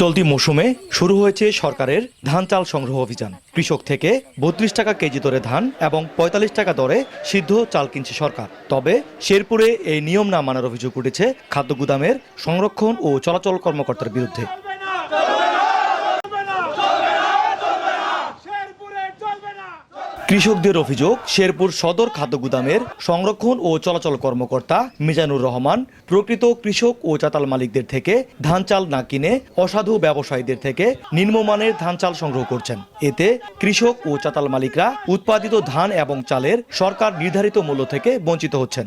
চলতি মৌসুমে শুরু হয়েছে সরকারের ধান চাল সংগ্রহ অভিযান। কৃষক থেকে বত্রিশ টাকা কেজি দরে ধান এবং পঁয়তাল্লিশ টাকা দরে সিদ্ধ চাল কিনছে সরকার। তবে শেরপুরে এই নিয়ম না মানার অভিযোগ উঠেছে খাদ্য গুদামের সংরক্ষণ ও চলাচল কর্মকর্তার বিরুদ্ধে। কৃষকদের অভিযোগ, শেরপুর সদর খাদ্য গুদামের সংরক্ষণ ও চলাচল কর্মকর্তা মিজানুর রহমান, প্রকৃত কৃষক ও চাতাল মালিকদের থেকে ধান চাল না কিনে অসাধু ব্যবসায়ীদের থেকে নিম্নমানের ধান চাল সংগ্রহ করছেন। এতে কৃষক ও চাতাল মালিকরা উৎপাদিত ধান এবং চালের সরকার নির্ধারিত মূল্য থেকে বঞ্চিত হচ্ছেন।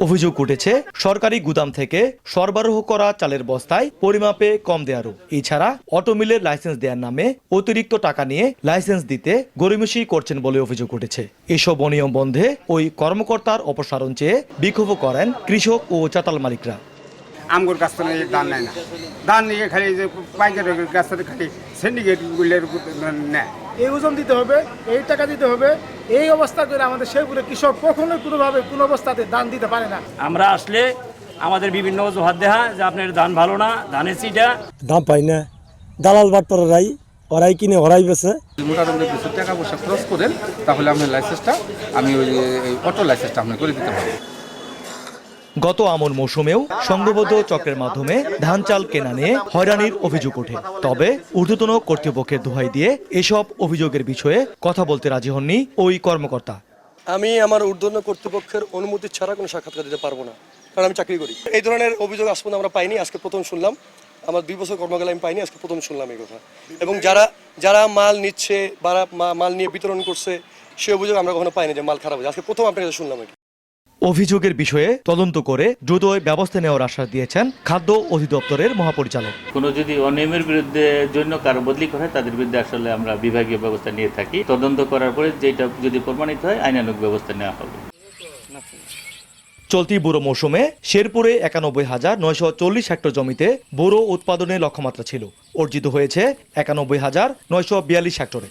অভিযোগ উঠেছে, সরকারি গুদাম থেকে সরবরাহ করা চালের বস্তায় পরিমাপে কম দেয়ারও এছাড়া অটোমিলের লাইসেন্স দেওয়ার নামে অতিরিক্ত টাকা নিয়ে লাইসেন্স দিতে গরিমসি করছেন বলে অভিযোগ উঠেছে। এসব অনিয়ম বন্ধে ওই কর্মকর্তার অপসারণ চেয়ে বিক্ষোভ করেন কৃষক ও চাতাল মালিকরা। আমগুর কাছ থেকে দান নেয় না। দান নিয়ে খালি যে পাইকারের কাছ থেকে খালি সিন্ডিকেটগুলোর নেয়। এই ওজন দিতে হবে এই টাকা দিতে হবে এই অবস্থা করে আমাদের শেরপুরে কৃষক কখনোই কোনোভাবে কোনো অবস্থাতে দান দিতে পারে না। আমরা আসলে আমাদের বিভিন্ন অজুহাত দেখা যে আপনার ধান ভালো না ধানের সিটা দাম পাই না। দালাল বাটপাড়ারাই ওরাই কিনে ওরাই বেছে মোটামুটি কিছু টাকা পয়সা খরচ করেন তাহলে আপনার লাইসেন্সটা আমি ওই এই অটো লাইসেন্সটা আপনি করে দিতে পারব। গত আমন মৌসুমেও সংঘবদ্ধ চক্রের মাধ্যমে ধান চাল কেনা নিয়ে হয়রানির অভিযোগ ওঠে। তবে ঊর্ধ্বতন কর্তৃপক্ষের দোহাই দিয়ে এসব অভিযোগের বিষয়ে কথা বলতে রাজি হননি ওই কর্মকর্তা। আমি আমার ঊর্ধ্বতন কর্তৃপক্ষের অনুমতি ছাড়া কোনো সাক্ষাৎকার দিতে পারব না, কারণ আমি চাকরি করি। এই ধরনের অভিযোগ আজ আমরা পাইনি, আজকে প্রথম শুনলাম। আমার দুই বছর কর্মকালে আমি পাইনি, আজকে প্রথম শুনলাম এই কথা। এবং যারা যারা মাল নিচ্ছে বা মাল নিয়ে বিতরণ করছে, সে অভিযোগ আমরা কখনো পাইনি যে মাল খারাপ হয়েছে। আজকে প্রথম আপনার কাছে শুনলাম কি। অভিযোগের বিষয়ে তদন্ত করে দ্রুত ব্যবস্থা নেওয়ার আশ্বাস দিয়েছেন খাদ্য অধিদপ্তরের মহাপরিচালক। কোনো যদি অনিয়মের বিরুদ্ধে জন্য কারও বদলি করে তাদের বিরুদ্ধে আসলে আমরা বিভাগীয় ব্যবস্থা নিয়ে থাকি। তদন্ত করার পরে যেটা যদি প্রমাণিত হয় আইনানুগ ব্যবস্থা নেওয়া হবে। চলতি বুড়ো মৌসুমে শেরপুরে একানব্বই হাজার নয়শো চল্লিশ হেক্টর জমিতে বোরো উৎপাদনের লক্ষ্যমাত্রা ছিল। অর্জিত হয়েছে একানব্বই হাজার নয়শো বিয়াল্লিশ হেক্টরে।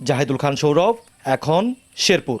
জাহিদুল খান সৌরভ এখন Sherpur.